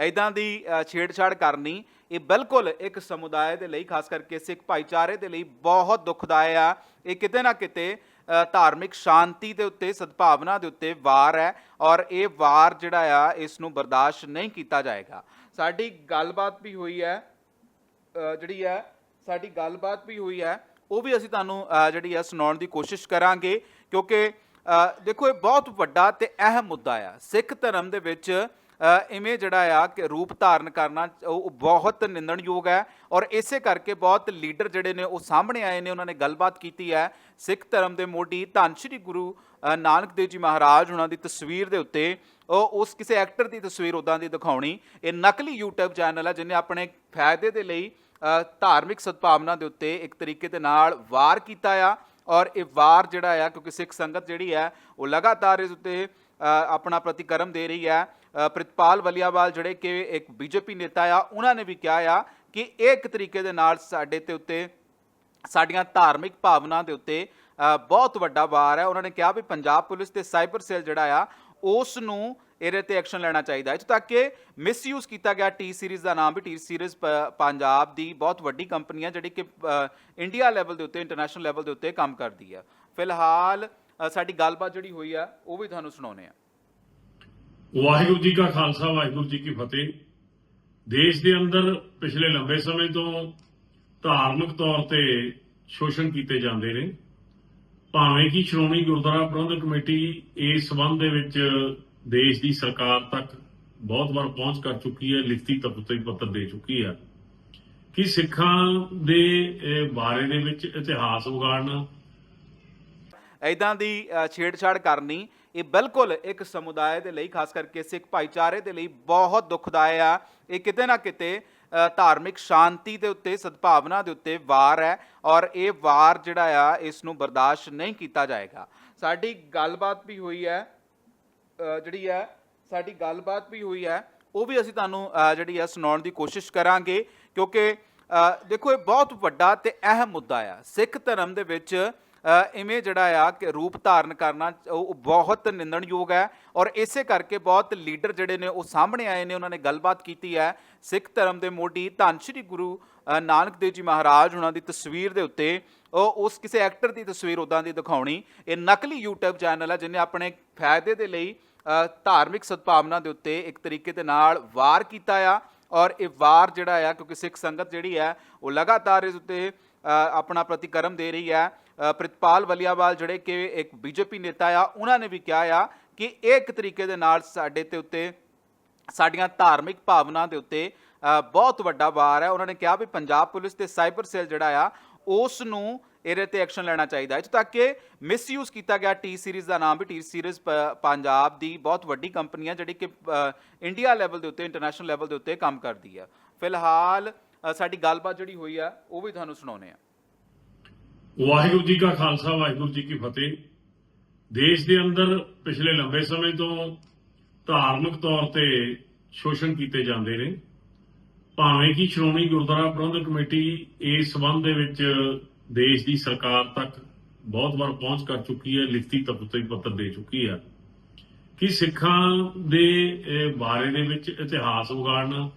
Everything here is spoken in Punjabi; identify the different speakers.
Speaker 1: ਐਦਾਂ ਦੀ ਛੇੜਛਾੜ ਕਰਨੀ ਇਹ ਬਿਲਕੁਲ ਇੱਕ ਸਮੁਦਾਇ ਦੇ ਲਈ, ਖਾਸ ਕਰਕੇ ਸਿੱਖ ਭਾਈਚਾਰੇ ਦੇ ਲਈ ਬਹੁਤ ਦੁਖਦਾਇ ਆ। ਇਹ ਕਿਤੇ ਨਾ ਕਿਤੇ ਧਾਰਮਿਕ ਸ਼ਾਂਤੀ ਦੇ ਉੱਤੇ, ਸਦਭਾਵਨਾ ਦੇ ਉੱਤੇ ਵਾਰ ਹੈ ਔਰ ਇਹ ਵਾਰ ਜਿਹੜਾ ਆ, ਇਸ ਨੂੰ ਬਰਦਾਸ਼ਤ ਨਹੀਂ ਕੀਤਾ ਜਾਏਗਾ। ਸਾਡੀ ਗੱਲਬਾਤ ਵੀ ਹੋਈ ਹੈ ਜਿਹੜੀ ਹੈ, ਸਾਡੀ ਗੱਲਬਾਤ ਵੀ ਹੋਈ ਹੈ, ਉਹ ਵੀ ਅਸੀਂ ਤੁਹਾਨੂੰ ਜਿਹੜੀ ਹੈ, ਸੁਣਾਉਣ ਦੀ ਕੋਸ਼ਿਸ਼ ਕਰਾਂਗੇ ਕਿਉਂਕਿ ਦੇਖੋ ਇਹ ਬਹੁਤ ਵੱਡਾ ਤੇ ਅਹਿਮ ਮੁੱਦਾ ਆ। ਸਿੱਖ ਧਰਮ ਦੇ ਵਿੱਚ ਇਵੇਂ ਜਿਹੜਾ ਆ ਕਿ ਰੂਪ ਧਾਰਨ ਕਰਨਾ, ਉਹ ਬਹੁਤ ਨਿੰਦਣਯੋਗ ਹੈ ਔਰ ਇਸੇ ਕਰਕੇ ਬਹੁਤ ਲੀਡਰ ਜਿਹੜੇ ਨੇ, ਉਹ ਸਾਹਮਣੇ ਆਏ ਨੇ, ਉਹਨਾਂ ਨੇ ਗੱਲਬਾਤ ਕੀਤੀ ਹੈ। ਸਿੱਖ ਧਰਮ ਦੇ ਮੋਢੀ ਧੰਨ ਸ਼੍ਰੀ ਗੁਰੂ ਨਾਨਕ ਦੇਵ ਜੀ ਮਹਾਰਾਜ ਉਹਨਾਂ ਦੀ ਤਸਵੀਰ ਦੇ ਉੱਤੇ, ਉਹ, ਉਸ ਕਿਸੇ ਐਕਟਰ ਦੀ ਤਸਵੀਰ ਉਦਾਂ ਦੀ ਦਿਖਾਉਣੀ। ਇਹ ਨਕਲੀ YouTube ਚੈਨਲ ਹੈ ਜਿਹਨੇ ਆਪਣੇ ਫਾਇਦੇ ਦੇ ਲਈ ਧਾਰਮਿਕ ਸਦਭਾਵਨਾ ਦੇ ਉੱਤੇ ਇੱਕ ਤਰੀਕੇ ਦੇ ਨਾਲ ਵਾਰ ਕੀਤਾ ਆ। ਔਰ ਇਹ ਵਾਰ ਜਿਹੜਾ ਆ, ਕਿਉਂਕਿ ਸਿੱਖ ਸੰਗਤ ਜਿਹੜੀ ਹੈ ਉਹ ਲਗਾਤਾਰ ਇਸ ਉੱਤੇ ਆਪਣਾ ਪ੍ਰਤੀਕਰਮ ਦੇ ਰਹੀ ਹੈ ਪ੍ਰਿਤਪਾਲ ਵਲਿਆਵਾਲ ਜਿਹੜੇ ਕਿ ਇੱਕ ਬੀਜੇਪੀ ਨੇਤਾ ਆ, ਉਹਨਾਂ ਨੇ ਵੀ ਕਿਹਾ ਆ ਕਿ ਇਹ ਇੱਕ ਤਰੀਕੇ ਦੇ ਨਾਲ ਸਾਡੇ ਤੇ ਉੱਤੇ, ਸਾਡੀਆਂ ਧਾਰਮਿਕ ਭਾਵਨਾ ਦੇ ਉੱਤੇ ਬਹੁਤ ਵੱਡਾ ਵਾਰ ਹੈ। ਉਹਨਾਂ ਨੇ ਕਿਹਾ ਵੀ ਪੰਜਾਬ ਪੁਲਿਸ ਤੇ ਸਾਈਬਰ ਸੈੱਲ ਜਿਹੜਾ ਆ, ਉਸ ਨੂੰ ਇਹਦੇ ਤੇ ਐਕਸ਼ਨ ਲੈਣਾ ਚਾਹੀਦਾ ਹੈ। ਇੱਥੋਂ ਤੱਕ ਕਿ ਮਿਸਯੂਜ਼ ਕੀਤਾ ਗਿਆ ਟੀ ਸੀਰੀਜ਼ ਦਾ ਨਾਮ ਵੀ। ਟੀ ਸੀਰੀਜ਼ ਪੰਜਾਬ ਦੀ ਬਹੁਤ ਵੱਡੀ ਕੰਪਨੀ ਹੈ ਜਿਹੜੀ ਕਿ ਇੰਡੀਆ ਲੈਵਲ ਦੇ ਉੱਤੇ ਇੰਟਰਨੈਸ਼ਨਲ ਲੈਵਲ ਦੇ ਉੱਤੇ ਕੰਮ ਕਰਦੀ ਹੈ ਫਿਲਹਾਲ ਸਾਡੀ ਗੱਲਬਾਤ ਜਿਹੜੀ ਹੋਈ ਆ, ਉਹ ਵੀ ਤੁਹਾਨੂੰ ਸੁਣਾਉਨੇ ਆ।
Speaker 2: ਵਾਹਿਗੁਰੂ ਜੀ ਕਾ ਖਾਲਸਾ, ਵਾਹਿਗੁਰੂ ਜੀ ਕੀ ਫਤਿਹ। ਦੇਸ਼ ਦੇ ਅੰਦਰ ਪਿਛਲੇ ਲੰਬੇ ਸਮੇਂ ਤੋਂ ਧਾਰਮਿਕ ਤੌਰ ਤੇ ਸ਼ੋਸ਼ਣ ਕੀਤੇ ਜਾਂਦੇ ਨੇ। ਭਾਵੇਂ ਕਿ ਸ਼੍ਰੋਮਣੀ ਗੁਰਦੁਆਰਾ ਪ੍ਰਬੰਧਕ ਕਮੇਟੀ ਇਸ ਸੰਬੰਧ ਦੇ ਵਿੱਚ ਦੇਸ਼ ਦੀ ਸਰਕਾਰ ਤੱਕ ਬਹੁਤ ਵਾਰ ਪਹੁੰਚ ਕਰ ਚੁੱਕੀ ਹੈ ਲਿਖਤੀ ਤਪਤੀ ਪੱਤਰ ਦੇ ਚੁੱਕੀ ਹੈ ਕਿ ਸਿੱਖਾਂ ਦੇ ਬਾਰੇ ਦੇ ਵਿੱਚ ਇਤਿਹਾਸ ਉਗਾੜਨਾ
Speaker 1: ਐਦਾਂ ਦੀ ਛੇੜਛਾੜ ਕਰਨੀ ਇਹ ਬਿਲਕੁਲ ਇੱਕ ਸਮੁਦਾਇ ਦੇ ਲਈ ਖਾਸ ਕਰਕੇ ਸਿੱਖ ਭਾਈਚਾਰੇ ਦੇ ਲਈ ਬਹੁਤ ਦੁਖਦਾਇ ਆ। ਇਹ ਕਿਤੇ ਨਾ ਕਿਤੇ ਅ, ਧਾਰਮਿਕ ਸ਼ਾਂਤੀ ਦੇ ਉੱਤੇ ਸਦਭਾਵਨਾ ਦੇ ਉੱਤੇ ਵਾਰ ਹੈ ਔਰ ਇਹ ਵਾਰ ਜਿਹੜਾ ਆ ਇਸ ਨੂੰ ਬਰਦਾਸ਼ਤ ਨਹੀਂ ਕੀਤਾ ਜਾਏਗਾ। ਸਾਡੀ ਗੱਲਬਾਤ ਵੀ ਹੋਈ ਹੈ ਜਿਹੜੀ ਹੈ, ਸਾਡੀ ਗੱਲਬਾਤ ਵੀ ਹੋਈ ਹੈ, ਉਹ ਵੀ ਅਸੀਂ ਤੁਹਾਨੂੰ ਜਿਹੜੀ ਹੈ, ਸੁਣਾਉਣ ਦੀ ਕੋਸ਼ਿਸ਼ ਕਰਾਂਗੇ, ਕਿਉਂਕਿ ਦੇਖੋ ਇਹ ਬਹੁਤ ਵੱਡਾ ਤੇ ਅਹਿਮ ਮੁੱਦਾ ਆ। ਸਿੱਖ ਧਰਮ ਦੇ ਵਿੱਚ ਇਵੇਂ ਜਿਹੜਾ ਆ ਕਿ ਰੂਪ ਧਾਰਨ ਕਰਨਾ, ਉਹ ਬਹੁਤ ਨਿੰਦਣਯੋਗ ਹੈ ਔਰ ਇਸੇ ਕਰਕੇ ਬਹੁਤ ਲੀਡਰ ਜਿਹੜੇ ਨੇ, ਉਹ ਸਾਹਮਣੇ ਆਏ ਨੇ, ਉਹਨਾਂ ਨੇ ਗੱਲਬਾਤ ਕੀਤੀ ਹੈ। ਸਿੱਖ ਧਰਮ ਦੇ ਮੋਢੀ ਧੰਨ ਸ਼੍ਰੀ ਗੁਰੂ ਨਾਨਕ ਦੇਵ ਜੀ ਮਹਾਰਾਜ ਉਹਨਾਂ ਦੀ ਤਸਵੀਰ ਦੇ ਉੱਤੇ, ਉਹ ਉਸ ਕਿਸੇ ਐਕਟਰ ਦੀ ਤਸਵੀਰ ਉਦਾਂ ਦੀ ਦਿਖਾਉਣੀ। ਇਹ ਨਕਲੀ YouTube ਚੈਨਲ ਹੈ, ਜਿਹਨੇ ਆਪਣੇ ਫਾਇਦੇ ਦੇ ਲਈ ਧਾਰਮਿਕ ਸਦਭਾਵਨਾ ਦੇ ਉੱਤੇ ਇੱਕ ਤਰੀਕੇ ਦੇ ਨਾਲ ਵਾਰ ਕੀਤਾ ਆ ਔਰ ਇਹ ਵਾਰ ਜਿਹੜਾ ਆ, ਕਿਉਂਕਿ ਸਿੱਖ ਸੰਗਤ ਜਿਹੜੀ ਹੈ ਉਹ ਲਗਾਤਾਰ ਇਸ ਉੱਤੇ ਆਪਣਾ ਪ੍ਰਤੀਕਰਮ ਦੇ ਰਹੀ ਹੈ ਪ੍ਰਿਤਪਾਲ ਵਲੀਆਵਾਲ ਜਿਹੜੇ ਕਿ ਇੱਕ ਬੀਜੇਪੀ ਨੇਤਾ ਆ, ਉਹਨਾਂ ਨੇ ਵੀ ਕਿਹਾ ਆ ਕਿ ਇਹ ਇੱਕ ਤਰੀਕੇ ਦੇ ਨਾਲ ਸਾਡੇ ਤੇ ਉੱਤੇ, ਸਾਡੀਆਂ ਧਾਰਮਿਕ ਭਾਵਨਾ ਦੇ ਉੱਤੇ ਬਹੁਤ ਵੱਡਾ ਵਾਰ ਹੈ ਉਹਨਾਂ ਨੇ ਕਿਹਾ ਵੀ ਪੰਜਾਬ ਪੁਲਿਸ ਤੇ ਸਾਈਬਰ ਸੈੱਲ ਜਿਹੜਾ ਆ, ਉਸ ਨੂੰ ਇਹਦੇ ਤੇ ਐਕਸ਼ਨ ਲੈਣਾ ਚਾਹੀਦਾ ਹੈ। ਤੱਕ ਕਿ ਮਿਸਯੂਜ਼ ਕੀਤਾ ਗਿਆ ਟੀ ਸੀਰੀਜ਼ ਦਾ ਨਾਮ ਵੀ। ਟੀ ਸੀਰੀਜ਼ ਪੰਜਾਬ ਦੀ ਬਹੁਤ ਵੱਡੀ ਕੰਪਨੀ ਹੈ ਜਿਹੜੀ ਕਿ ਇੰਡੀਆ ਲੈਵਲ ਦੇ ਉੱਤੇ ਇੰਟਰਨੈਸ਼ਨਲ ਲੈਵਲ ਦੇ ਉੱਤੇ ਕੰਮ ਕਰਦੀ ਹੈ ਫਿਲਹਾਲ ਸਾਡੀ ਗੱਲਬਾਤ ਜਿਹੜੀ ਹੋਈ ਆ, ਉਹ ਵੀ ਤੁਹਾਨੂੰ ਸੁਣਾਉਨੇ ਆ।
Speaker 2: ਵਾਹਿਗੁਰੂ ਜੀ ਕਾ ਖਾਲਸਾ, ਵਾਹਿਗੁਰੂ ਜੀ ਕੀ ਫਤਿਹ। ਦੇਸ਼ ਦੇ ਅੰਦਰ ਪਿਛਲੇ ਲੰਬੇ ਸਮੇਂ ਤੋਂ ਧਾਰਮਿਕ ਤੌਰ ਤੇ ਸ਼ੋਸ਼ਣ ਕੀਤੇ ਜਾਂਦੇ ਨੇ। ਭਾਵੇਂ ਕਿ ਸ਼੍ਰੋਮਣੀ ਗੁਰਦੁਆਰਾ ਪ੍ਰਬੰਧਕ ਕਮੇਟੀ ਇਸ ਸੰਬੰਧ ਦੇ ਵਿੱਚ ਦੇਸ਼ ਦੀ ਸਰਕਾਰ ਤੱਕ ਬਹੁਤ ਵਾਰ ਪਹੁੰਚ ਕਰ ਚੁੱਕੀ ਹੈ, ਲਿਖਤੀ ਤਪਤੀ ਪੱਤਰ ਦੇ ਚੁੱਕੀ ਹੈ ਕਿ ਸਿੱਖਾਂ ਦੇ ਬਾਰੇ ਦੇ ਵਿੱਚ ਇਤਿਹਾਸ ਉਗਾੜਨਾ